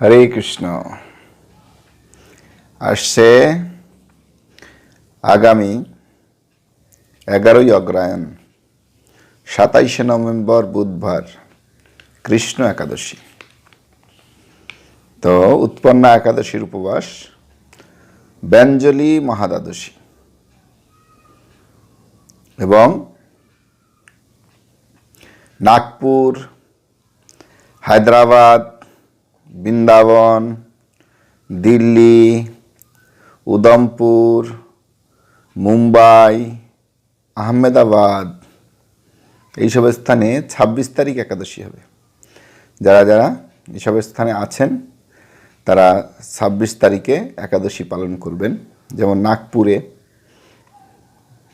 হরে কৃষ্ণ। আসছে আগামী এগারোই অগ্রায়ণ, সাতাইশে নভেম্বর বুধবার কৃষ্ণ একাদশী। তো উৎপন্না একাদশীর উপবাস, ব্যঞ্জলি মহাদ্বাদশী। এবং নাগপুর, হায়দ্রাবাদ বৃন্দাবন, দিল্লি উদমপুর মুম্বাই, আহমেদাবাদ। এইসব স্থানে ছাব্বিশ তারিখ একাদশী হবে। যারা যারা এইসব স্থানে আছেন, তারা ছাব্বিশ তারিখে একাদশী পালন করবেন। যেমন নাগপুরে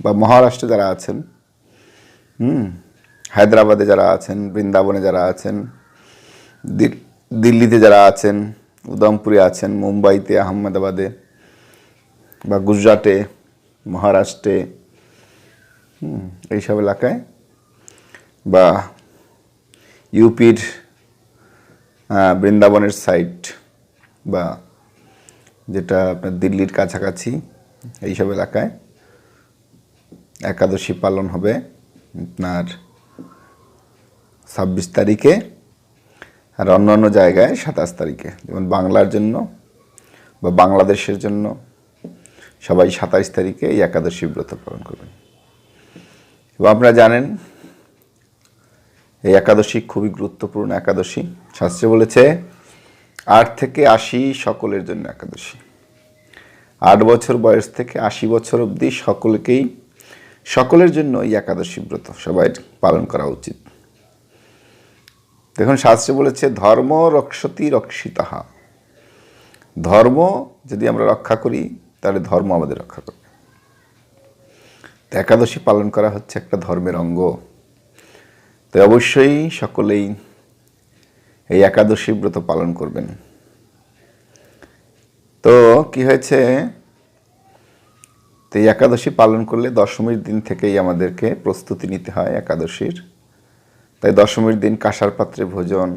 বা মহারাষ্ট্রে যারা আছেন, হুম, হায়দ্রাবাদে যারা আছেন, বৃন্দাবনে যারা আছেন দিল্লিতে যারা আছেন উদমপুরে আছেন, মুম্বাইতে, আহমেদাবাদে বা গুজরাটে, মহারাষ্ট্রে এইসব এলাকায় বা ইউপির বৃন্দাবনের সাইট বা যেটা আপনার দিল্লির কাছাকাছি, এইসব এলাকায় একাদশী পালন হবে। আপনার ছাব্বিশ তারিখে আর অন্য অন্য জায়গায় সাতাশ তারিখে। যেমন বাংলার জন্য বা বাংলাদেশের জন্য সবাই সাতাইশ তারিখে এই একাদশী ব্রত পালন করবেন। এবং আপনারা জানেন, এই একাদশী খুবই গুরুত্বপূর্ণ একাদশী। শাস্ত্রে বলেছে, আট থেকে আশি সকলের জন্য একাদশী। আট বছর বয়স থেকে আশি বছর অবধি সকলকেই, সকলের জন্য এই একাদশী ব্রত সবাই পালন করা উচিত। দেখুন, শাস্ত্রে বলেছে, ধর্ম রক্ষতি রক্ষিতাহা। ধর্ম যদি আমরা রক্ষা করি, তাহলে ধর্ম আমাদের রক্ষা করবে। একাদশী পালন করা হচ্ছে একটা ধর্মের অঙ্গ। তো অবশ্যই সকলেই এই একাদশী ব্রত পালন করবেন। তো কি হয়েছে? তো এই একাদশী পালন করলে দশমীর দিন থেকেই আমাদেরকে প্রস্তুতি নিতে হয় একাদশীর। তাই দশমীর দিন কাঁসার পাত্রে ভোজন,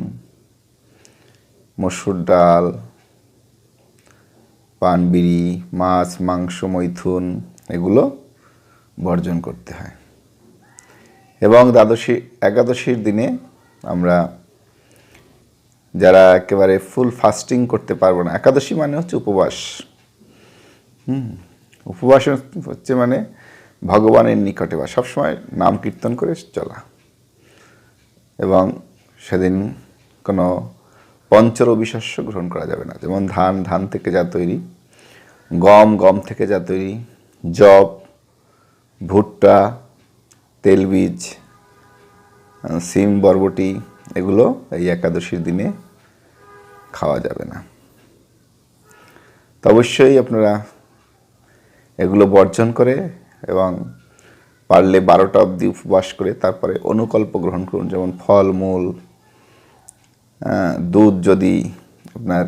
মসুর ডাল, পান, বিড়ি, মাছ, মাংস, মৈথুন এগুলো বর্জন করতে হয়। এবং দ্বাদশী, একাদশীর দিনে আমরা যারা একেবারে ফুল ফাস্টিং করতে পারব না, একাদশী মানে হচ্ছে উপবাস। হুম, উপবাস হচ্ছে মানে ভগবানের নিকটে বা সবসময় নাম কীর্তন করে চলা। এবং সেদিন কোনো পঞ্চরবি শস্য গ্রহণ করা যাবে না। যেমন ধান ধান থেকে যা তৈরি, গম গম থেকে যা তৈরি জব ভুট্টা তেলবীজ সিম, বরবটি, এগুলো এই একাদশীর দিনে খাওয়া যাবে না। তো অবশ্যই আপনারা এগুলো বর্জন করে এবং পারলে বারোটা অবধি উপবাস করে তারপরে অনুকল্প গ্রহণ করুন, যেমন ফল, মূল দুধ যদি আপনার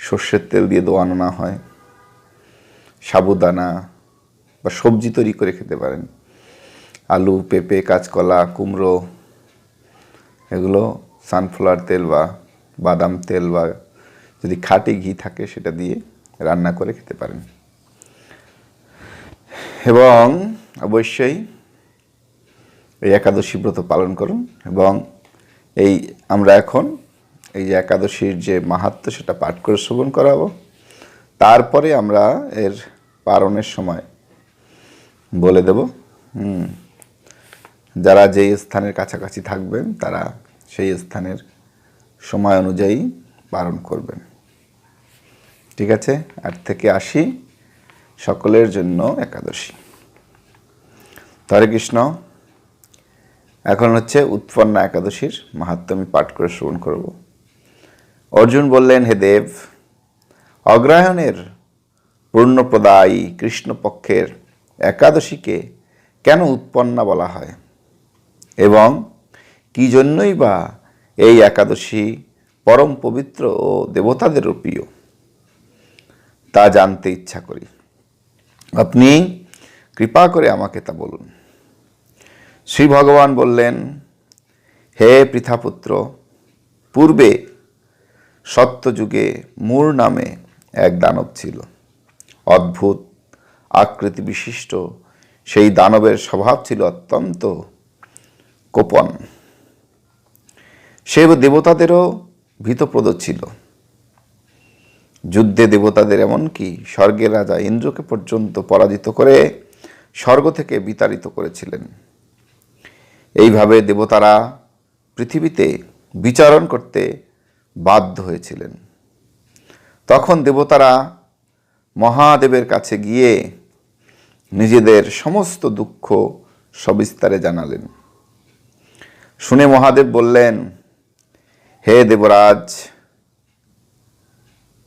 সর্ষের তেল দিয়ে দোয়ানো না হয়, সাবুদানা বা সবজি তৈরি করে খেতে পারেন। আলু, পেঁপে, কাঁচকলা, কুমড়ো, এগুলো সানফ্লাওয়ার তেল বা বাদাম তেল বা যদি খাঁটি ঘি থাকে সেটা দিয়ে রান্না করে খেতে পারেন। এবং অবশ্যই এই একাদশী ব্রত পালন করুন এবং এই আমরা এখন এই যে একাদশীর যে মাহাত্ম্য সেটা পাঠ করে শ্রবণ করাবো। তারপরে আমরা এর পালনের সময় বলে দেব। হুম। যারা যেই স্থানের কাছাকাছি থাকবেন, তারা সেই স্থানের সময় অনুযায়ী পালন করবেন। ঠিক আছে? আট থেকে আশি সকলের জন্য একাদশী। হরে কৃষ্ণ। এখন হচ্ছে উৎপন্না একাদশীর মাহাত্ম্য আমি পাঠ করে শ্রবণ করব। অর্জুন বললেন, হে দেব, অগ্রহায়ণের পূর্ণপ্রদায়ী কৃষ্ণপক্ষের একাদশীকে কেন উৎপন্না বলা হয়? এবং কি জন্যই বা এই একাদশী পরম পবিত্র ও দেবতাদেরও প্রিয় তা জানতে ইচ্ছা করি। আপনি কৃপা করে আমাকে তা বলুন। শ্রী ভগবান বললেন, হে পৃথাপুত্র, পূর্বে সত্যযুগে মূর নামে এক দানব ছিল। অদ্ভুত আকৃতি বিশিষ্ট সেই দানবের স্বভাব ছিল অত্যন্ত কোপন। সে দেবতাদেরও ভীতপ্রদ ছিল। যুদ্ধে দেবতাদের এমনকি স্বর্গের রাজা ইন্দ্রকে পর্যন্ত পরাজিত করে স্বর্গ থেকে বিতাড়িত করেছিলেন। এইভাবে দেবতারা পৃথিবীতে বিচারণ করতে বাধ্য হয়েছিলেন। তখন দেবতারা মহাদেবের কাছে গিয়ে নিজেদের সমস্ত দুঃখ সবিস্তারে জানালেন। শুনে মহাদেব বললেন, হে দেবরাজ,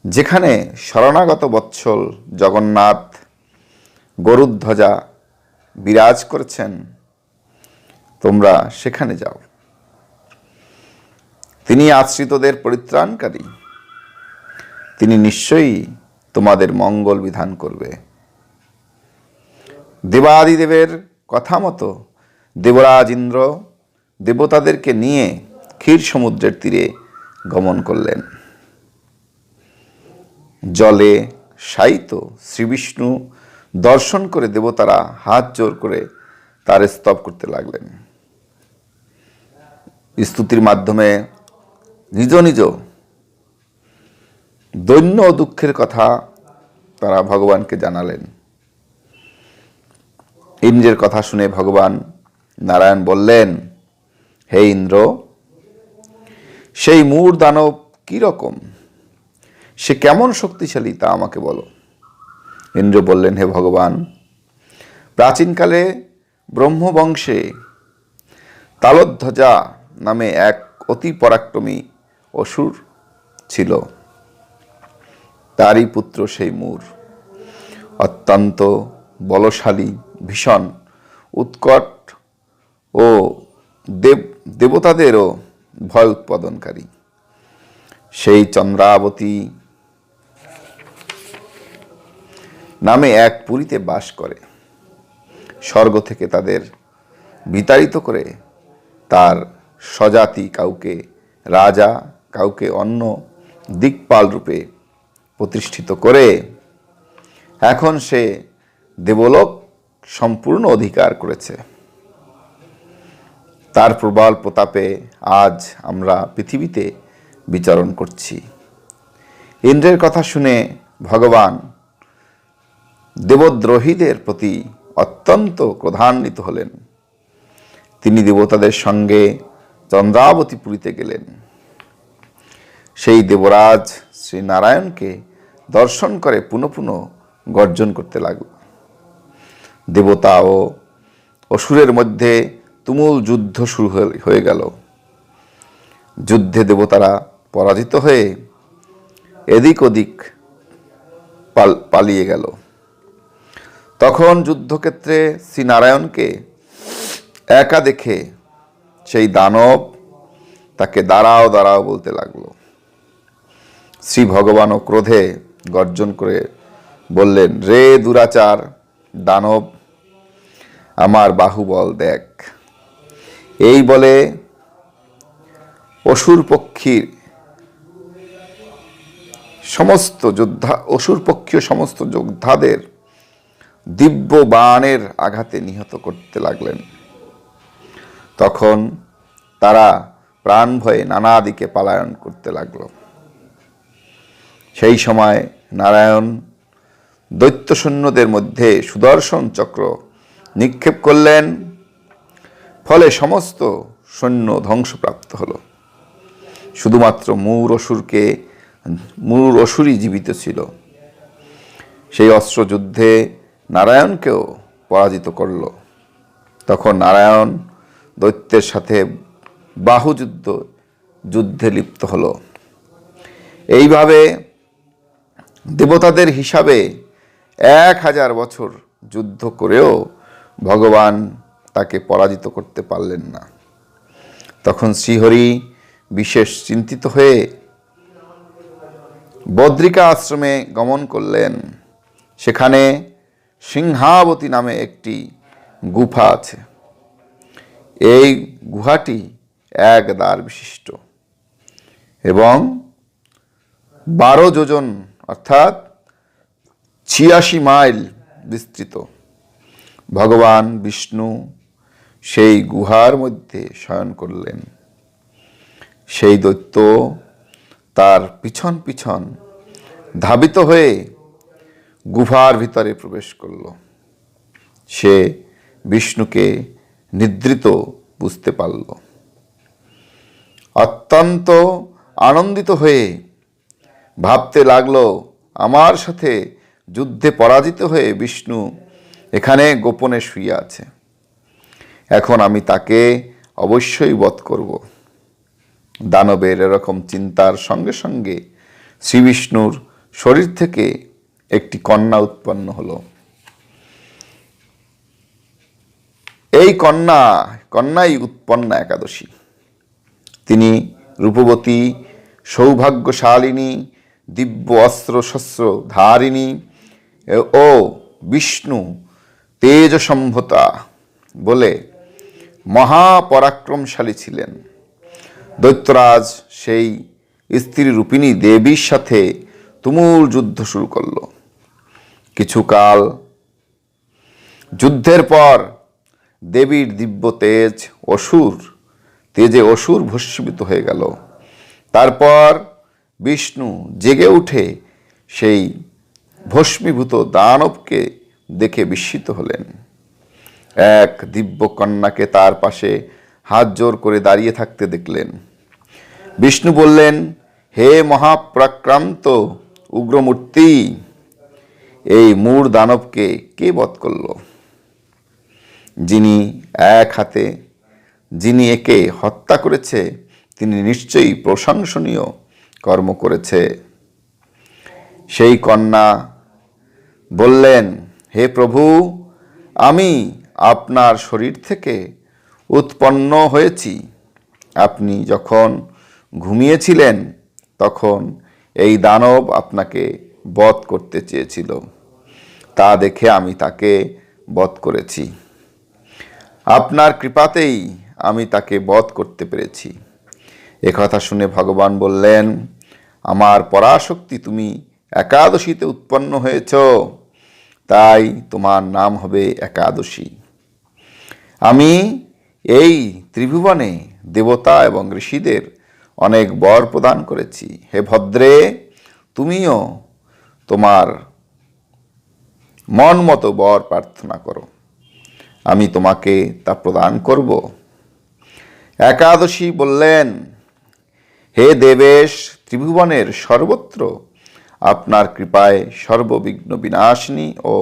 যেখানে শরণাগত বৎসল জগন্নাথ গরুধ্বজা বিরাজ করেছেন, তোমরা সেখানে যাও। তিনি আশ্রিতদের পরিত্রাণকারী। তিনি নিশ্চয়ই তোমাদের মঙ্গল বিধান করবে। দেবাদিদেবের কথা মতো দেবরাজ ইন্দ্র দেবতাদেরকে নিয়ে ক্ষীর সমুদ্রের তীরে গমন করলেন। জলে শায়িত শ্রীবিষ্ণু দর্শন করে দেবতারা হাত জোর করে তার স্তব করতে লাগলেন। স্তুতির মাধ্যমে নিজ নিজ দৈন্য দুঃখের কথা তারা ভগবানকে জানালেন। ইন্দ্রের কথা শুনে ভগবান নারায়ণ বললেন, হে ইন্দ্র, সেই মূর দানব কি রকম? সে কেমন শক্তিশালী তা আমাকে বলো। ইন্দ্র বললেন, হে ভগবান, প্রাচীনকালে ব্রহ্মবংশে তালধ্বজা নামে এক অতি পরাক্রমী অসুর ছিল। তারই পুত্র সেই মূর। অত্যন্ত বলশালী, ভীষণ, উৎকট ও দেব, দেবতাদেরও ভয় উৎপাদনকারী। সেই চন্দ্রাবতী নামে এক পুরীতে বাস করে। স্বর্গ থেকে তাদের বিতাড়িত করে তার স্বজাতি কাউকে, রাজা কাউকে অন্য দিকপাল রূপে প্রতিষ্ঠিত করে। এখন সে দেবলোক সম্পূর্ণ অধিকার করেছে। তার প্রবল প্রতাপে আজ আমরা পৃথিবীতে বিচরণ করছি। ইন্দ্রের কথা শুনে ভগবান দেবদ্রোহীদের প্রতি অত্যন্ত ক্রধান্বিত হলেন। তিনি দেবতাদের সঙ্গে চন্দ্রাবতী পুরীতে গেলেন। সেই দেবরাজ শ্রী নারায়ণকে দর্শন করে পুনঃ পুনঃ গর্জন করতে লাগল। দেবতা ও অসুরের মধ্যে তুমুল যুদ্ধ শুরু হয়ে- গেল। যুদ্ধে দেবতারা পরাজিত হয়ে এদিক ওদিক পাল- পালিয়ে গেল। তখন যুদ্ধক্ষেত্রে শ্রীনারায়ণকে একা দেখে সেই দানব তাকে দাঁড়াও দাঁড়াও বলতে লাগল। শ্রী ভগবানও ক্রোধে গর্জন করে বললেন, রে দুরাচার, দানব, আমার বাহুবল দেখ। এই বলে অসুর পক্ষীর সমস্ত যোদ্ধা, অসুর পক্ষীয় সমস্ত যোদ্ধাদের দিব্য বাণের আঘাতে নিহত করতে লাগলেন। তখন তারা প্রাণ ভয়ে নানা দিকে পালায়ন করতে লাগল। সেই সময় নারায়ণ দৈত্য সৈন্যদের মধ্যে সুদর্শন চক্র নিক্ষেপ করলেন। ফলে সমস্ত সৈন্য ধ্বংসপ্রাপ্ত হল। শুধুমাত্র মূর অসুরকে, মূর অসুরই জীবিত ছিল। সেই অস্ত্রযুদ্ধে নারায়ণকেও পরাজিত করল। তখন নারায়ণ দৈত্যের সাথে বাহুযুদ্ধ, যুদ্ধে লিপ্ত হল। এইভাবে দেবতাদের হিসাবে এক হাজার বছর যুদ্ধ করেও ভগবান তাকে পরাজিত করতে পারলেন না। তখন শ্রীহরি বিশেষ চিন্তিত হয়ে বদ্রিকা আশ্রমে গমন করলেন। সেখানে সিংহাবতী নামে একটি গুফা আছে। এই গুহাটি এক দ্বার বিশিষ্ট এবং বারো যোজন, অর্থাৎ ছিয়াশি মাইল বিস্তৃত। ভগবান বিষ্ণু সেই গুহার মধ্যে শয়ন করলেন। সেই দৈত্য তার পিছন পিছন ধাবিত হয়ে গুহার ভিতরে প্রবেশ করল। সে বিষ্ণুকে নিদ্রিত বুঝতে পারল। অত্যন্ত আনন্দিত হয়ে ভাবতে লাগল, আমার সাথে যুদ্ধে পরাজিত হয়ে বিষ্ণু এখানে গোপনে শুয়ে আছে। এখন আমি তাকে অবশ্যই বধ করব। দানবের এরকম চিন্তার সঙ্গে সঙ্গে শ্রীবিষ্ণুর শরীর থেকে একটি কন্যা উৎপন্ন হলো। এই কন্যা, কন্যাই উৎপন্না একাদশী। তিনি রূপবতী, সৌভাগ্যশালিনী, দিব্য অস্ত্র শস্ত্র ধারিণী ও বিষ্ণু তেজসম্ভতা বলে মহাপরাক্রমশালী ছিলেন। দৈত্যরাজ সেই স্ত্রী রূপিণী দেবীর সাথে তুমুল যুদ্ধ শুরু করল। কিছুকাল। যুদ্ধের পর দেবীর দিব্য তেজ অসুর, তেজে অসুর ভস্মীভূত হয়ে গেল। তারপর বিষ্ণু জেগে উঠে সেই ভস্মীভূত দানবকে দেখে বিস্মিত হলেন। এক দিব্য কন্যাকে তার পাশে হাত জোর করে দাঁড়িয়ে থাকতে দেখলেন। বিষ্ণু বললেন, হে মহাপ্রাক্রান্ত উগ্রমূর্তি এই মূর দানবকে কে বধ করল? যিনি এক হাতে, যিনি একে হত্যা করেছে, তিনি নিশ্চয়ই প্রশংসনীয় কর্ম করেছে। সেই কন্যা বললেন, হে প্রভু, আমি আপনার শরীর থেকে উৎপন্ন হয়েছি। আপনি যখন ঘুমিয়েছিলেন, তখন এই দানব আপনাকে বধ করতে চেয়েছিল। তা দেখে আমি তাকে বধ করেছি। আপনার কৃপাতেই আমি তাকে বধ করতে পেরেছি। একথা শুনে ভগবান বললেন, আমার পরাশক্তি তুমি একাদশীতে উৎপন্ন হয়েছ, তাই তোমার নাম হবে একাদশী। আমি এই ত্রিভুবনে দেবতা এবং ঋষিদের অনেক বর প্রদান করেছি। হে ভদ্রে, তুমিও তোমার মন মতো বর প্রার্থনা করো। আমি তোমাকে তা প্রদান করব। একাদশী বললেন, হে দেবেশ ত্রিভুবনের সর্বত্র আপনার কৃপায় সর্ববিঘ্ন বিনাশিনী ও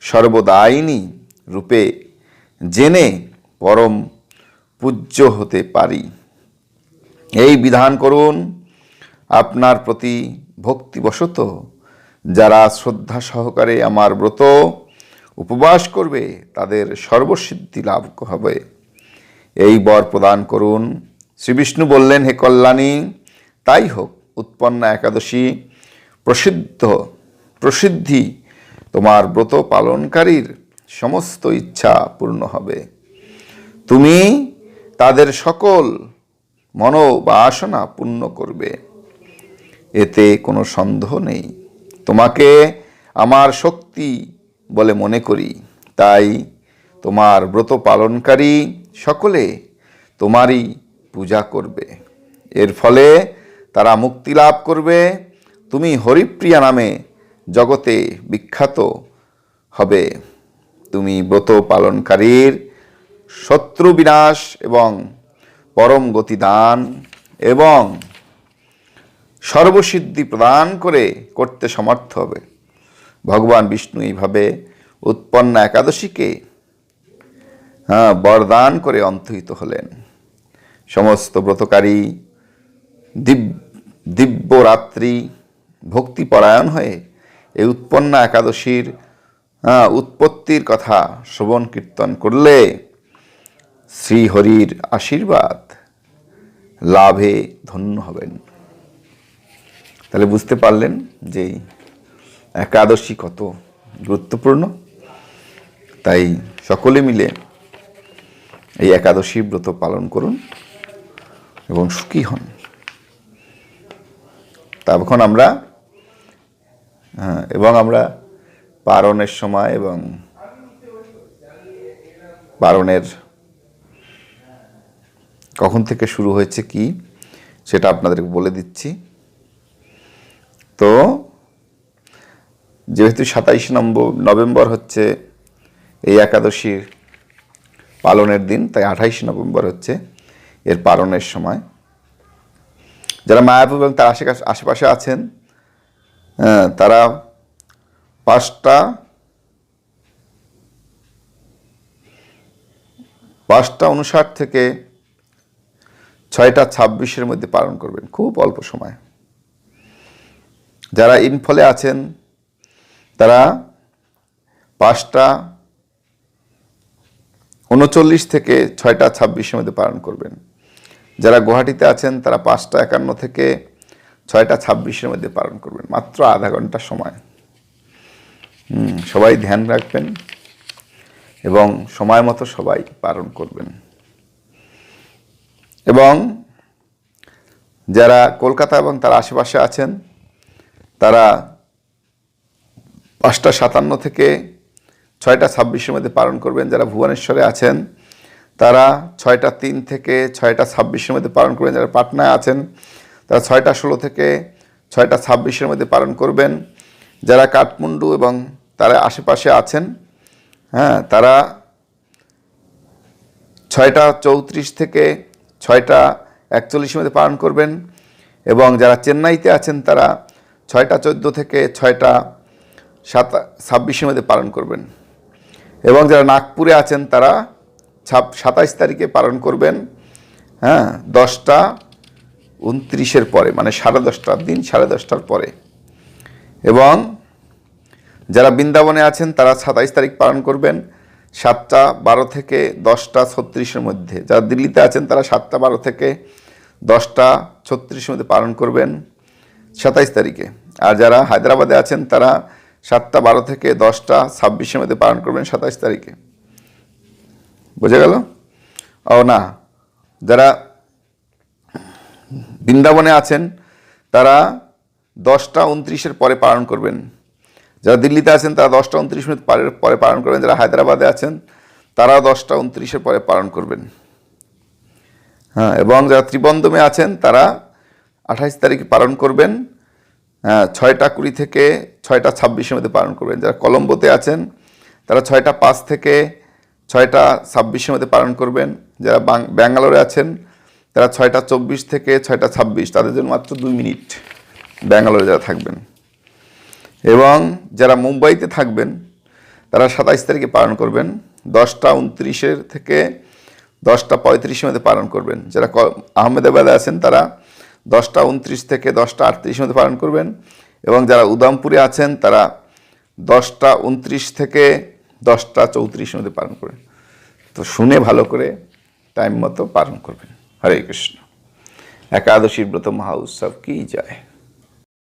সর্বদায়িনী রূপে জেনে পরম পূজ্য হতে পারি। এই বিধান করুন, আপনার প্রতি ভক্তিবশত যারা শ্রদ্ধা সহকারে আমার ব্রত উপবাস করবে, তাদের সর্বসিদ্ধি লাভ হবে। এই বর প্রদান করুন। শ্রীবিষ্ণু বললেন, হে কল্যাণী, তাই হোক, উৎপন্ন একাদশী প্রসিদ্ধ, প্রসিদ্ধি। তোমার ব্রত পালনকারীর সমস্ত ইচ্ছা পূর্ণ হবে। তুমি তাদের সকল মনো মনোবাসনা পূর্ণ করবে। এতে কোনো সন্দেহ নেই। তোমাকে আমার শক্তি বলে মনে করি। তাই তোমার ব্রত পালনকারী সকলে তোমারই পূজা করবে। এর ফলে তারা মুক্তি লাভ করবে। তুমি হরিপ্রিয়া নামে জগতে বিখ্যাত হবে। তুমি ব্রত পালনকারীর শত্রু বিনাশ এবং পরম গতিদান এবং সর্বসিদ্ধি প্রদান করে করতে সমর্থ হবে। ভগবান বিষ্ণু এইভাবে উৎপন্ন একাদশীকে হ্যাঁ বরদান করে অন্তহিত হলেন। সমস্ত ব্রতকারী দিব- দিব্য রাত্রি ভক্তিপরায়ণ হয়ে এই উৎপন্ন একাদশীর হ্যাঁ, উৎপত্তির কথা শ্রবণ কীর্তন করলে শ্রীহরির আশীর্বাদ লাভে ধন্য হবেন। তাহলে বুঝতে পারলেন যে একাদশী কত গুরুত্বপূর্ণ। তাই সকলে মিলে এই একাদশী ব্রত পালন করুন এবং সুখী হন। তখন আমরা হ্যাঁ এবং আমরা পারণের সময় এবং পারণের কখন থেকে শুরু হয়েছে কি সেটা আপনাদেরকে বলে দিচ্ছি। তো যেহেতু সাতাইশ নম্বর নভেম্বর হচ্ছে এই একাদশীর পালনের দিন, তাই আঠাইশ নভেম্বর হচ্ছে এর পালনের সময়। যারা মায়াপুর এবং তার আশেপাশে আশেপাশে আছেন তারা পাঁচটা পাঁচটা উনষাট থেকে ছয়টা ছাব্বিশের মধ্যে পালন করবেন। খুব অল্প সময়। যারা ইনফলে আছেন, তারা পাঁচটা উনচল্লিশ থেকে ছয়টা ছাব্বিশের মধ্যে পালন করবেন। যারা গুয়াহাটিতে আছেন, তারা পাঁচটা একান্ন থেকে ছয়টা ছাব্বিশের মধ্যে পালন করবেন। মাত্র আধা ঘণ্টা সময়। সবাই ধ্যান রাখবেন এবং সময় মতো সবাই পালন করবেন। এবং যারা কলকাতা এবং তার আশেপাশে আছেন তারা পাঁচটা সাতান্ন থেকে ছয়টা ছাব্বিশের মধ্যে পালন করবেন, যারা ভুবনেশ্বরে আছেন। তারা ছয়টা তিন থেকে ছয়টা ছাব্বিশের মধ্যে পালন করবেন, যারা পাটনায় আছেন। তারা ছয়টা ষোলো থেকে ছয়টা ছাব্বিশের মধ্যে পালন করবেন। যারা কাঠমান্ডু এবং তারা আশেপাশে আছেন হ্যাঁ তারা ছয়টা চৌত্রিশ থেকে ছয়টা একচল্লিশের মধ্যে পালন করবেন। এবং যারা চেন্নাইতে আছেন, তারা ছয়টা চোদ্দ থেকে ছয়টা সাত, ছাব্বিশের মধ্যে পালন করবেন। এবং যারা নাগপুরে আছেন, তারা ছাপ, সাতাইশ তারিখে পালন করবেন হ্যাঁ দশটা উনত্রিশের পরে মানে সাড়ে দশটার দিন সাড়ে দশটার পরে। এবং যারা বৃন্দাবনে আছেন, তারা সাতাইশ তারিখ পালন করবেন, সাতটা বারো থেকে দশটা ছত্রিশের মধ্যে। যারা দিল্লিতে আছেন, তারা সাতটা বারো থেকে দশটা ছত্রিশের মধ্যে পালন করবেন। সাতাইশ তারিখে। আর যারা হায়দ্রাবাদে আছেন, তারা সাতটা বারো থেকে দশটা ছাব্বিশের মধ্যে পালন করবেন সাতাইশ তারিখে। বোঝা গেল? ও না, যারা বৃন্দাবনে আছেন, তারা দশটা উনত্রিশের পরে পালন করবেন। যারা দিল্লিতে আছেন, তারা দশটা উনত্রিশ মিনিট পরে- পরে পালন করবেন। যারা হায়দ্রাবাদে আছেন, তারা দশটা উনত্রিশের পরে পালন করবেন। হ্যাঁ এবং যারা ত্রিবন্দমে আছেন, তারা আঠাইশ তারিখে পালন করবেন হ্যাঁ ছয়টা কুড়ি থেকে ছয়টা ছাব্বিশের মধ্যে পালন করবেন। যারা কলম্বোতে আছেন, তারা ছয়টা পাঁচ থেকে ছয়টা ছাব্বিশের মধ্যে পালন করবেন। যারা ব্যাঙ্গালোরে আছেন, তারা ছয়টা চব্বিশ থেকে ছয়টা ছাব্বিশ। তাদের জন্য মাত্র দুই মিনিট ব্যাঙ্গালোরে যারা থাকবেন। এবং যারা মুম্বাইতে থাকবেন, তারা সাতাইশ তারিখে পালন করবেন। দশটা উনত্রিশের থেকে দশটা পঁয়ত্রিশের মধ্যে পালন করবেন। যারা আহমেদাবাদে আছেন, তারা দশটা উনত্রিশ থেকে দশটা আটত্রিশের মধ্যে পালন করবেন। এবং যারা উদামপুরে আছেন, তারা দশটা উনত্রিশ থেকে দশটা চৌত্রিশের মধ্যে পালন করবেন। তো শুনে ভালো করে টাইম মতো পালন করবেন। হরে কৃষ্ণ। একাদশীর ব্রত মহা উৎসব কি যায়